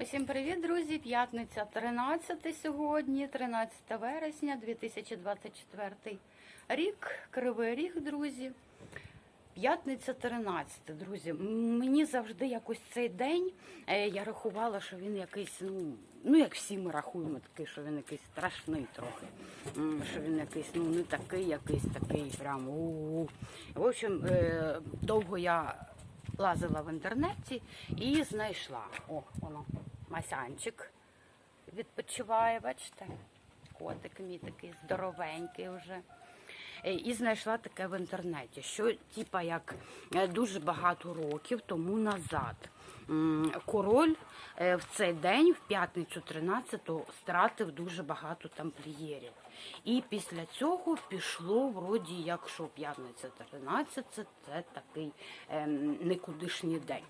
Усім привіт, друзі! П'ятниця 13 сьогодні, 13 вересня 2024 рік. Кривий ріг, друзі. П'ятниця 13, друзі. Мені завжди якось цей день е, я рахувала, що він якийсь, ну, ну як всі ми рахуємо, такий, що він якийсь страшний трохи. Що він якийсь, ну не такий, якийсь такий, прям у. В общем, е, довго я лазила в інтернеті і знайшла. О, воно, масянчик відпочиває, бачите? Котик мій такий здоровенький вже. Е, І знайшла таке в інтернеті, що типа як е, дуже багато років тому назад король е, в цей день, в п'ятницю 13-го, стратив дуже багато тамплієрів. І після цього пішло вроді, якщо п'ятниця 13 це, такий ем, никудишній день.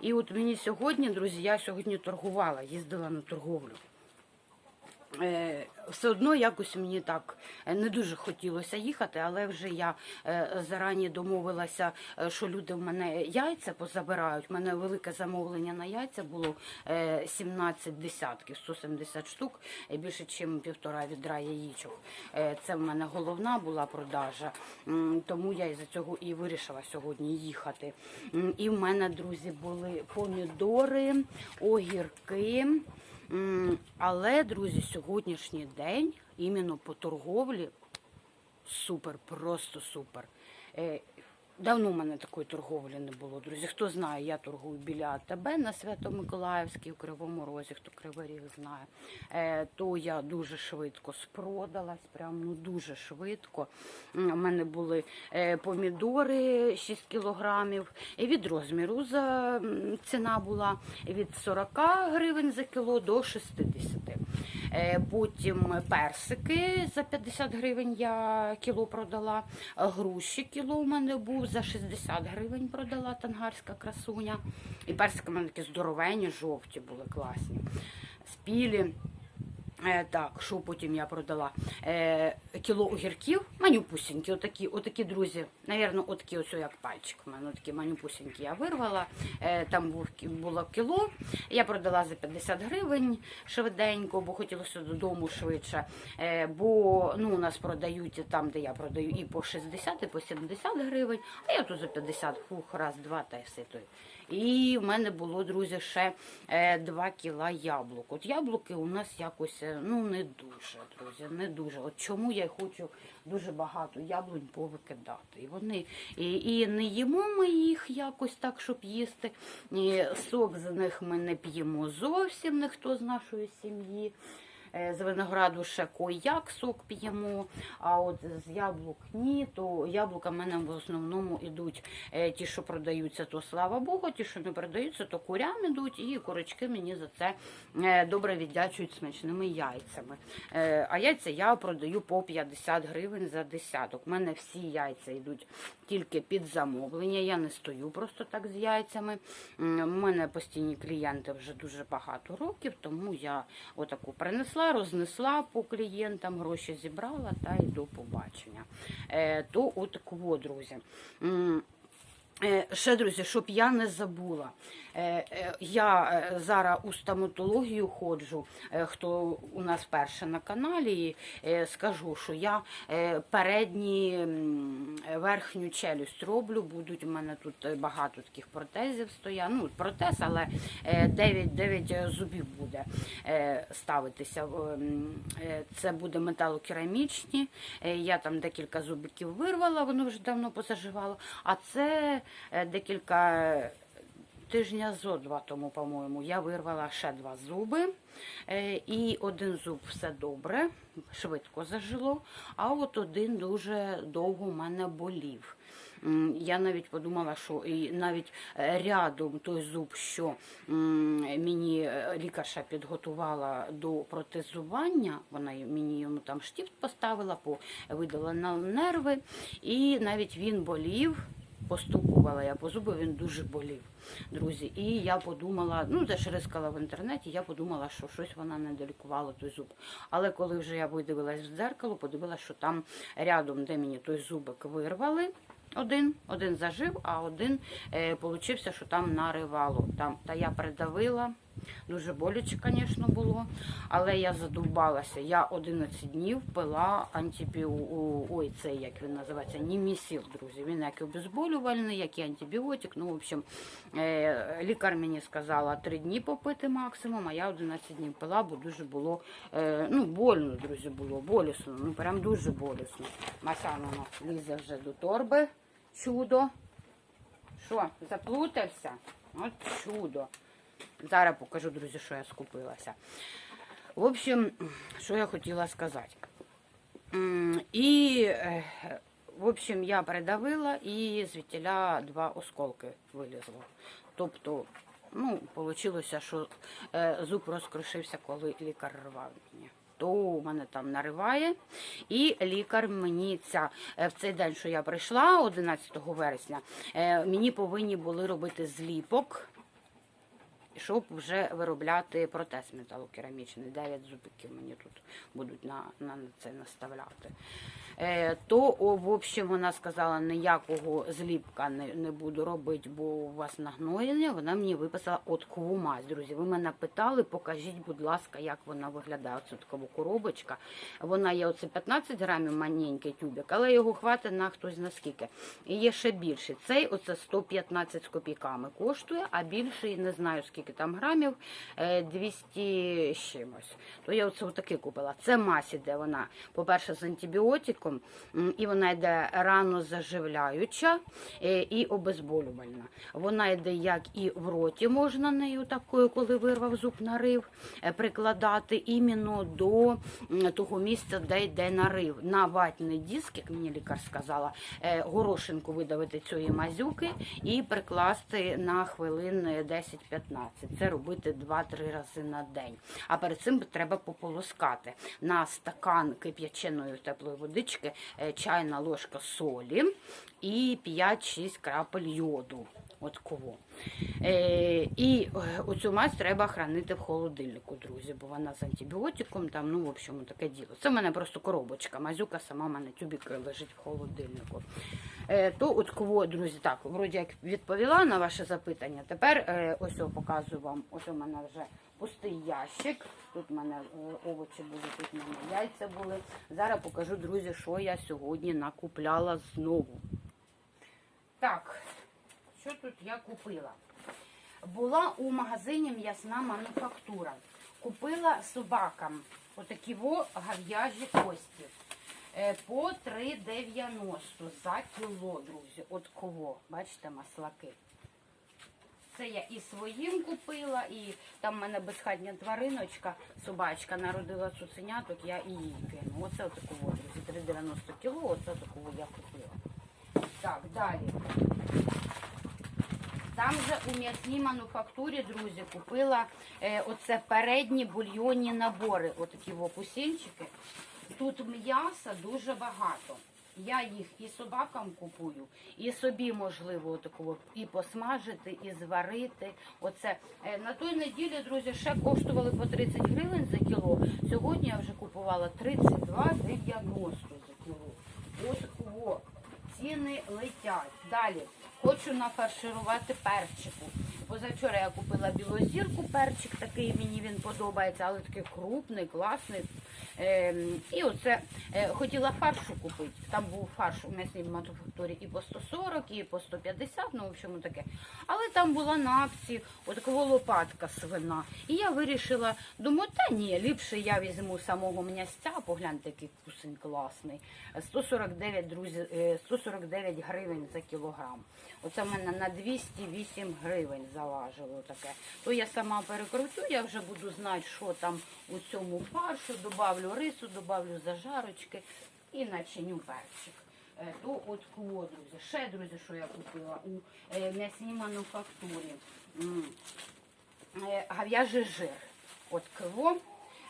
І от мені сьогодні, друзі, я сьогодні торгувала, їздила на торговлю. Е, Все одно якось мені так е, не дуже хотілося їхати, але вже я е, зарані домовилася, що люди в мене яйця позабирають. У мене велике замовлення на яйця було е, 17 десятків, 170 штук, більше, ніж півтора відра яєчок. Е, Це в мене головна була продажа, тому я із-за цього і вирішила сьогодні їхати. І в мене, друзі, були помідори, огірки. Але, друзі, сьогоднішній день іменно по торговлі супер, просто супер. Давно в мене такої торговлі не було, друзі. Хто знає, я торгую біля АТБ на Свято-Миколаївській, у Кривому Розі, хто Кривий Ріг знає, е, то я дуже швидко спродалась, прям ну дуже швидко. У мене були е, помідори 6 кілограмів, і від розміру за ціна була від 40 гривень за кіло до 60. Е, Потім персики за 50 гривень я кіло продала. Груші кіло у мене був за 60 гривень продала тангарська красуня. І персики у мене такі здоровені, жовті були класні. Спілі. Е, так, що потім я продала? Е, кіло огірків, манюпусінькі, отакі, отакі, друзі. Навірно, отакі ось як пальчик. У мене такі манюпусінькі я вирвала. Е, там було кіло. Я продала за 50 гривень швиденько, бо хотілося додому швидше. Бо ну, у нас продають там, де я продаю, і по 60, і по 70 гривень, а я тут за 50, фух, раз, два та й все той. І в мене було, друзі, ще е, 2 кіла яблук. От яблуки у нас якось е, ну не дуже, друзі, не дуже. От чому я хочу дуже багато яблунь повикидати. І вони і, і не їмо ми їх якось так, щоб їсти. І сок з них ми не п'ємо зовсім, ніхто з нашої сім'ї. Е, З винограду ще кояк сок п'ємо, а от з яблук ні, то яблука в мене в основному йдуть е, ті, що продаються, то слава Богу, ті, що не продаються, то курям ідуть, і курочки мені за це е, добре віддячують смачними яйцями. А яйця я продаю по 50 гривень за десяток. У мене всі яйця йдуть тільки під замовлення. Я не стою просто так з яйцями. У мене постійні клієнти вже дуже багато років, тому я отаку принесла, рознесла по клієнтам, гроші зібрала та й до побачення. Е, То кво, друзі. Е, Ще, друзі, щоб я не забула, е, е, я зараз у стоматологію ходжу, хто у нас перше на каналі, скажу, що я передні верхню челюсть роблю, будуть у мене тут багато таких протезів стоять, ну протез, але 9, 9 зубів буде ставитися. Це буде металокерамічні, я там декілька зубиків вирвала, воно вже давно позаживало, а це декілька тижня зо два тому, по-моєму, я вирвала ще два зуби. Е, І один зуб все добре, швидко зажило, а от один дуже довго в мене болів. Я навіть подумала, що навіть е, рядом той зуб, що мені е, лікарша підготувала до протезування, вона мені йому там штифт поставила, видала на нерви, і навіть він болів. Постукувала я по зубу, він дуже болів, друзі. І я подумала, ну де ж рискала в інтернеті, я подумала, що щось вона не долікувала той зуб. Але коли вже я видивилась в дзеркало, подивилася, що там рядом, де мені той зубик вирвали, один, один зажив, а один е, получився, що там наривало. Там, та я придавила, Дуже боляче, звісно, було. Але я задовбалася. Я 11 днів пила антибіо... Ой, це як він називається, німісіл, друзі. Він як і обезболювальний, як і антибіотик. Ну, в общем, е, лікар мені сказала 3 дні попити максимум, а я 11 днів пила, бо дуже було е, ну, больно, друзі, було, болісно. Ну, прям дуже болісно. Мася воно лізе вже до торби. Чудо. Що, заплутався? От чудо. Зараз покажу, друзі, що я скупилася. В общем, що я хотіла сказати. І, е, в общем, я придавила і звідтіля два осколки вилізло. Тобто, ну, вийшло, що е, зуб розкрушився, коли лікар рвав мені. То у мене там нариває, і лікар мені ця е, в цей день, що я прийшла, 11 вересня, мені повинні були робити зліпок щоб вже виробляти протез металокерамічний. 9 зубиків мені тут будуть на, на це наставляти. Е, то, в общем, вона сказала, ніякого зліпка не, не буду робити, бо у вас нагноєння. Вона мені виписала от квумазь. Друзі, ви мене питали, покажіть, будь ласка, як вона виглядає. Оце така коробочка. Вона є оце 15 грамів маленький тюбик, але його хватить на хтось наскільки. І є ще більший. Цей оце 115 з копійками коштує, а більший не знаю скільки там грамів, е, 200 з чимось. То я оце отаки купила. Це мазь іде вона, по-перше, з антибіотиком, м, і вона йде рано заживляюча е, і обезболювальна. Вона йде як і в роті можна нею такою, коли вирвав зуб нарив, е, прикладати іменно до того місця, де йде нарив. На ватний диск, як мені лікар сказала, е, горошинку видавити цієї мазюки і прикласти на хвилин е, 10-15. Це робити 2-3 рази на день. А перед цим треба пополоскати на стакан кип'яченої теплої водички, е, чайна ложка солі і 5-6 крапель йоду. От кого. Е, і е, оцю мазь треба хранити в холодильнику, друзі, бо вона з антибіотиком, там, ну, в общем, таке діло. Це в мене просто коробочка. Мазюка сама в мене тюбік лежить в холодильнику. Е, то от кого, друзі, так, вроді як відповіла на ваше запитання. Тепер е, ось я показую вам. Ось у мене вже пустий ящик. Тут в мене е, овочі були, тут в мене яйця були. Зараз покажу, друзі, що я сьогодні накупляла знову. Так, що тут я купила? Була у магазині м'ясна мануфактура. Купила собакам отакі во гав'яжі кості. Е, По 3,90 за кіло, друзі. От кого? Бачите, маслаки. Це я і своїм купила, і там в мене безхатня твариночка, собачка народила цуценяток, я і їй кину. Оце отакого, друзі, 3,90 кіло, оце такого я купила. Так, далі. Там же у м'ясній мануфактурі, друзі, купила е, оце передні бульйонні набори, отакі вопусінчики. Тут м'яса дуже багато. Я їх і собакам купую, і собі можливо такого і посмажити, і зварити. Оце Е, на той неділі, друзі, ще коштували по 30 гривень за кіло. Сьогодні я вже купувала 32,90 за кіло. Ось о, ціни летять. Далі хочу нафарширувати перчику. Позавчора я купила білозірку перчик, такий мені він подобається, але такий крупний, класний. Ем, і оце е, хотіла фаршу купити. Там був фарш у м'ясній мануфактурі і по 140, і по 150, ну в общем таке. Але там була на акції лопатка свина. І я вирішила, думаю, та ні, ліпше я візьму самого м'ясця, погляньте, який кусень класний. 149, друзі, е, 149 гривень за кілограм. Оце в мене на 208 гривень заважило таке. То я сама перекрутю, я вже буду знати, що там у цьому фаршу, добавлю рису, добавлю зажарочки і начиню перчик. Е, То от кого, друзі. Ще, друзі, що я купила у е, м'ясній мануфактурі. М, е, жир. От кво.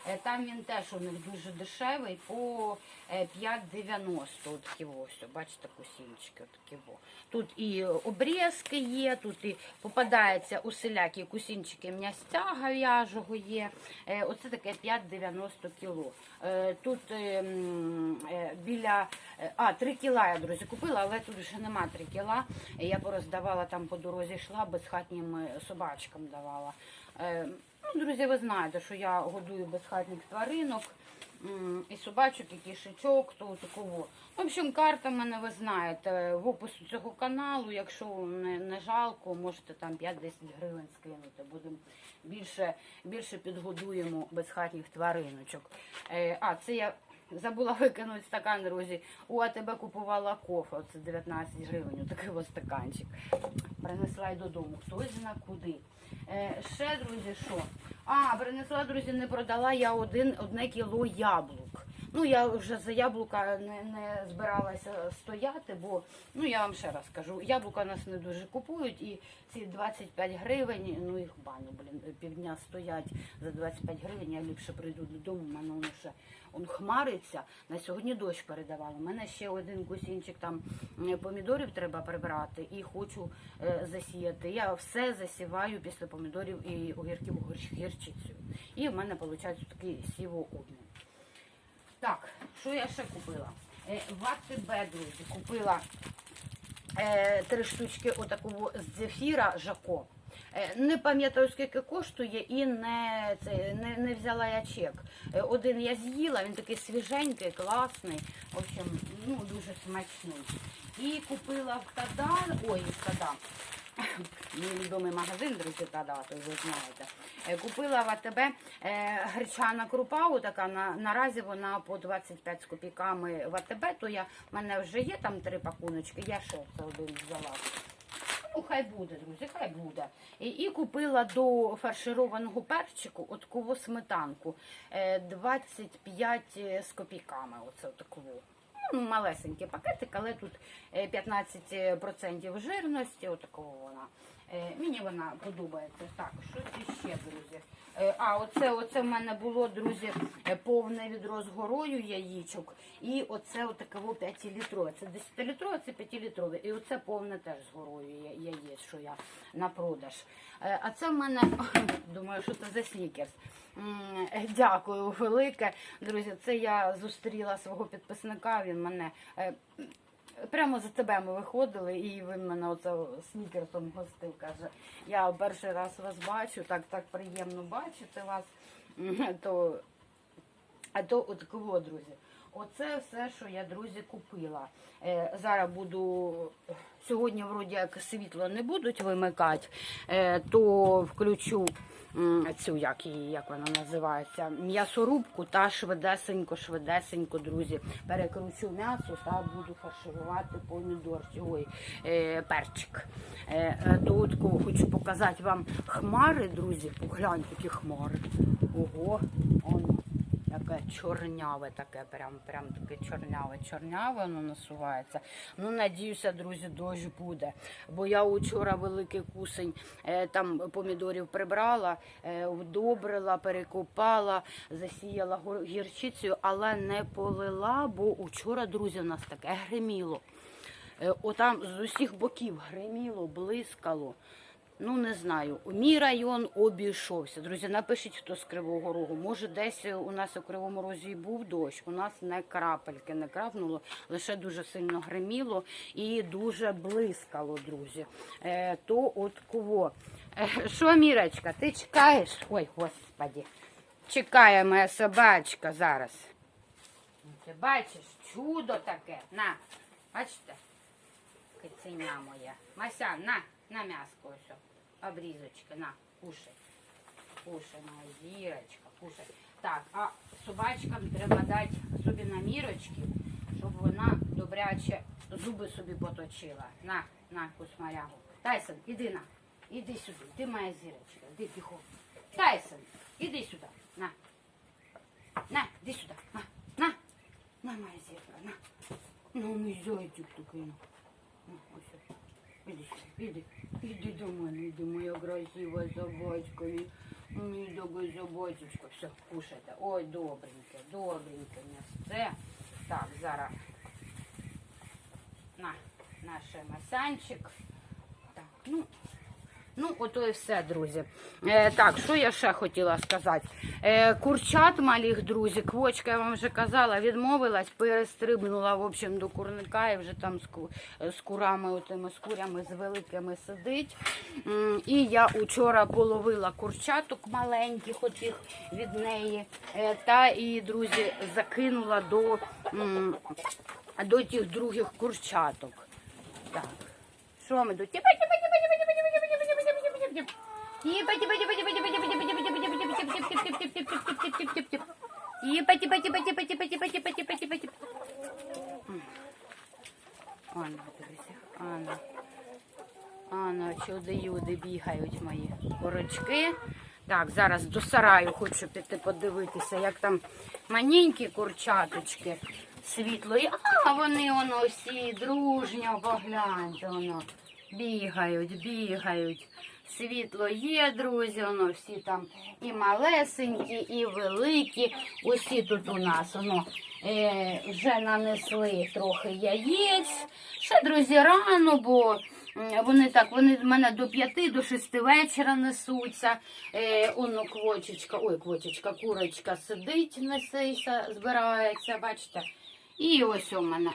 Е, Там він теж у них дуже дешевий, по е, 5,90 отакі ось, бачите, кусінчики отакі во. Тут і обрізки є, тут і попадається усілякі кусінчики м'ястя говяжого є. Е, Оце таке 5,90 кіло. Е, Тут е, м, е, біля, е, а, 3 кіла я, друзі, купила, але тут вже нема 3 кіла. Я пороздавала там по дорозі йшла, безхатнім е, собачкам давала. Е, Ну, друзі, ви знаєте, що я годую безхатніх тваринок. І собачок, і кішечок, то такого. В общем, карта в мене, ви знаєте, в опису цього каналу. Якщо не, не жалко, можете там 5-10 гривень скинути. Будемо більше, більше підгодуємо безхатніх твариночок. Е, а, це я забула викинути стакан, друзі. У АТБ купувала кофе, це 19 гривень, такий ось стаканчик. Принесла й додому. Хтось зна куди. Е, ще, друзі, що? А, принесла, друзі, не продала я один, одне кіло яблук. Ну, я вже за яблука не, не збиралася стояти, бо ну я вам ще раз кажу, яблука нас не дуже купують, і ці 25 гривень, ну їх баню, блін, півдня стоять за 25 гривень. Я ліпше прийду додому, у мене воно ще он хмариться. На сьогодні дощ передавали. У мене ще один кусінчик там помідорів треба прибрати і хочу е, засіяти. Я все засіваю після помідорів і огірків гір- гірчицею. І в мене виходить такий сівообмін. Так, що я ще купила? Е, АТБ, друзі, купила е, три штучки отакого з зефіра Жако. Е, Не пам'ятаю, скільки коштує, і не, це, не, не взяла я чек. Е, Один я з'їла, він такий свіженький, класний. В общем, ну, дуже смачний. І купила в Тадан, ой, в Тадан. Мій відомий магазин, друзі, Тада, то ви знаєте. Е, Купила в АТБ е, гречана крупа, така на, наразі вона по 25 з копійками в АТБ, то я, в мене вже є там три пакуночки, я ще це один взяла. Ну, хай буде, друзі, хай буде. І, і купила до фаршированого перчику от сметанку е, 25 з копійками. Оце такого. Ну, малесенький пакетик, але тут е, 15% жирності, отакого вона. Е, Мені вона подобається. Так, що ще, друзі? Е, А, оце, оце в мене було, друзі, е, повне відро з горою яєчок. І оце отаково 5-літрове. Це 10-літрове, це 5-літрове. І оце повне теж з горою яєць, що я на продаж. Е, А це в мене, думаю, що це за снікерс. Дякую велике. Друзі, це я зустріла свого підписника. Він мене е, прямо за тебе ми виходили, і він мене оце снікерсом гостив. Каже, я перший раз вас бачу, так так приємно бачити вас. То, а то от кого, друзі? Оце все, що я, друзі, купила. Е, зараз буду. Сьогодні, вроді, як світло не будуть вимикати, е, то включу цю, як її, як вона називається, м'ясорубку та швидесенько, швидесенько, друзі, перекручу м'ясо та буду фарширувати помідор, ой, е, перчик. Е, е, то хочу показати вам хмари, друзі, погляньте, які хмари. Ого, воно таке чорняве, таке, прям, прям таке чорняве, чорняве воно насувається. Ну, надіюся, друзі, дощ буде. Бо я вчора великий кусень е, там помідорів прибрала, е, вдобрила, перекопала, засіяла гірчицею, але не полила, бо вчора, друзі, у нас таке гриміло. Е, Отам з усіх боків гриміло, блискало. Ну, не знаю. Мій район обійшовся. Друзі, напишіть, хто з Кривого Рогу. Може, десь у нас у Кривому Розі був дощ. У нас не крапельки не крапнуло, лише дуже сильно гриміло і дуже блискало, друзі. Е, то от кого? Е, що, Мірочка, ти чекаєш? Ой, господі. Чекає моя собачка зараз. Ти бачиш, чудо таке. На, бачите? Киценя моя. Мася, на, на м'яско ось. Обрізочки, на, кушай. Кушай, моя зірочка, кушай. Так, а собачкам треба дати собі на мірочки, щоб вона добряче зуби собі поточила. На, на, кусмарягу. Тайсон, іди на. Іди сюди. Ти моя зірочка. Іди бігом. Тайсон, іди сюди. На. На, іди сюди. На, на. На, моя зірка, на. Ну, мій зайчик такий. на. Ну, ось. Іди іди. Іди до мене, іди, моя красива собачка. Мій добрий собачечко. Все, кушайте. Ой, добреньке, добреньке м'ясце. Так, зараз. На, наш масанчик. Так, ну, Ну, ото і все, друзі. Е, так, що я ще хотіла сказати? Е, курчат малих, друзі, квочка, я вам вже казала, відмовилась, перестрибнула, в общем, до курника і вже там з, курами, отими з курями з великими сидить. І я учора половила курчаток маленьких, отих від неї. Е, та і, друзі, закинула до, до тих других курчаток. Так. Що ми тіпа, тіпа, тіпа, тіпа, тіпа, тіпа, тіпа. М. Анна, друзі, Анна. Анна, чуди-юди бігають мої курочки. Так, зараз до сараю хочу піти подивитися, як там маленькі курчаточки світло. А вони воно всі дружньо, погляньте, воно бігають, бігають. Світло є, друзі, воно всі там і малесенькі, і великі. Усі тут у нас воно е, вже нанесли трохи яєць. Ще, друзі, рано, бо вони так, вони в мене до п'яти, до шести вечора несуться. Е, оно квочечка, ой, квочечка, курочка сидить, несеться, збирається, бачите. І ось у мене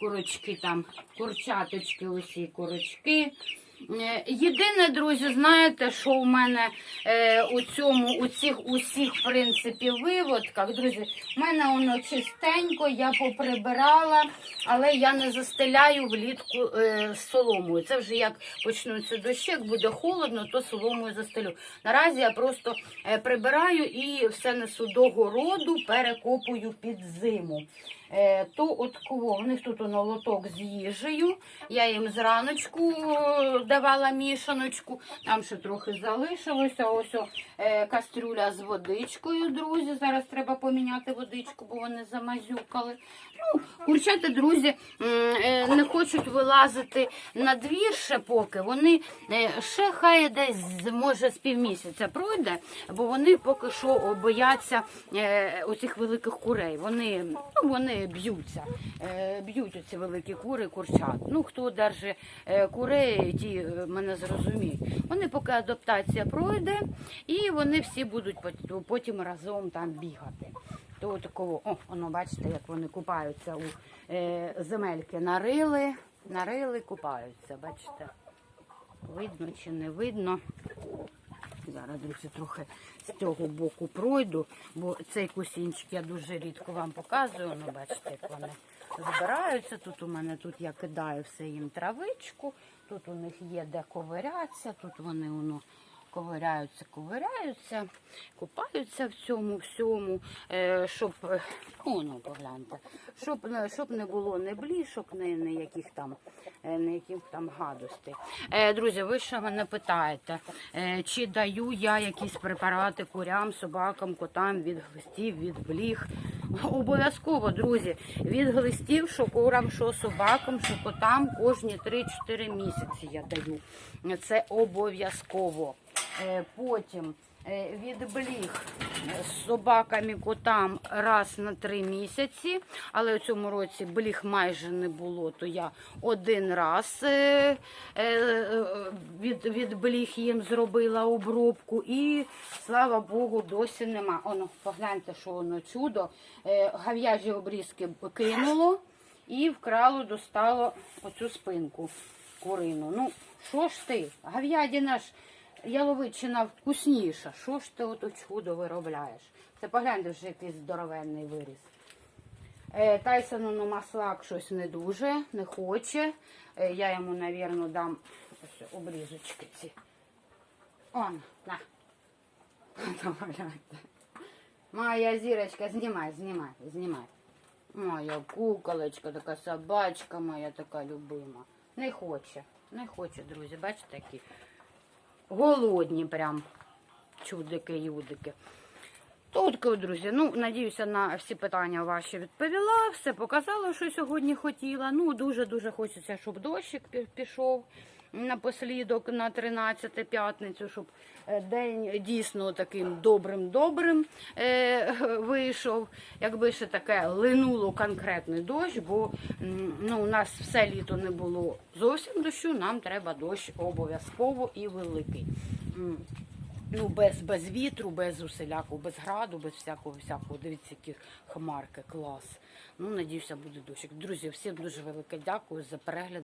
курочки там, курчаточки, усі курочки. Е, Єдине, друзі, знаєте, що у мене е, у цьому, у цих усіх, в принципі, виводках, друзі, в мене воно чистенько, я поприбирала, але я не застеляю влітку е, соломою. Це вже як почнуться дощі, як буде холодно, то соломою застелю. Наразі я просто е, прибираю і все несу до городу, перекопую під зиму. Е, то от кого, в них тут воно лоток з їжею. Я їм зраночку е, давала мішаночку, там ще трохи залишилося. Ось о, е, кастрюля з водичкою, друзі. Зараз треба поміняти водичку, бо вони замазюкали. Ну, курчата, друзі, не хочуть вилазити на двір ще поки. Вони ще хай десь може з півмісяця пройде, бо вони поки що бояться оцих великих курей. Вони, ну, вони б'ються, е, б'ють оці великі кури, курчат. Ну, хто держить е, курей, ті е, мене зрозуміють. Вони поки адаптація пройде, і вони всі будуть потім разом там бігати. То такого, о, воно бачите, як вони купаються у земельки. Нарили, нарили, купаються. Бачите? Видно чи не видно. Зараз, друзі, трохи з цього боку пройду, бо цей кусінчик я дуже рідко вам показую. Ну, бачите, як вони збираються. Тут у мене тут я кидаю все їм травичку, тут у них є де ковирятися, тут вони воно. Ковиряються, ковиряються, купаються в цьому всьому, е, щоб, о, ну, погляньте, щоб, щоб не було не блішок, не, не яких там, е, не яких там гадостей. Е, друзі, ви ще мене питаєте, чи даю я якісь препарати курям, собакам, котам від глистів, від бліг. Обов'язково, друзі, від глистів, що курам, що собакам, що котам кожні 3-4 місяці я даю. Це обов'язково. Е, Потім е, від бліг з собаками, котам раз на три місяці, але в цьому році бліг майже не було, то я один раз е, е, від, від їм зробила обробку і слава Богу, досі нема. Оно, погляньте, що воно чудо. Гав'яжі обрізки кинуло і вкрало, достало оцю спинку курину. Ну, що ж ти? Гав'ядіна ж яловичина вкусніша. Що ж ти ото чудо виробляєш? Це погляньте вже якийсь здоровенний виріс. Е, Тайсону ну, маслак щось не дуже, не хоче. Е, я йому, навірно, дам ось обрізочки ці. Он, на. Моя зірочка, знімай, знімай, знімай. Моя куколочка, така собачка моя така любима. Не хоче, не хоче, друзі. Бачите, такі голодні прям чудики-юдики. Тут, друзі, ну, надіюся, на всі питання ваші відповіла. Все показала, що сьогодні хотіла. Ну, дуже-дуже хочеться, щоб дощик пішов. Напослідок на 13 п'ятницю, щоб е, день дійсно таким добрим-добрим е, вийшов. Якби ще таке линуло конкретний дощ, бо ну, у нас все літо не було зовсім дощу, нам треба дощ обов'язково і великий. Ну, без, без вітру, без усілякого, без граду, без всякого всякого. Дивіться, які хмарки, клас. Ну, надіюся, буде дощик. Друзі, всім дуже велике дякую за перегляд.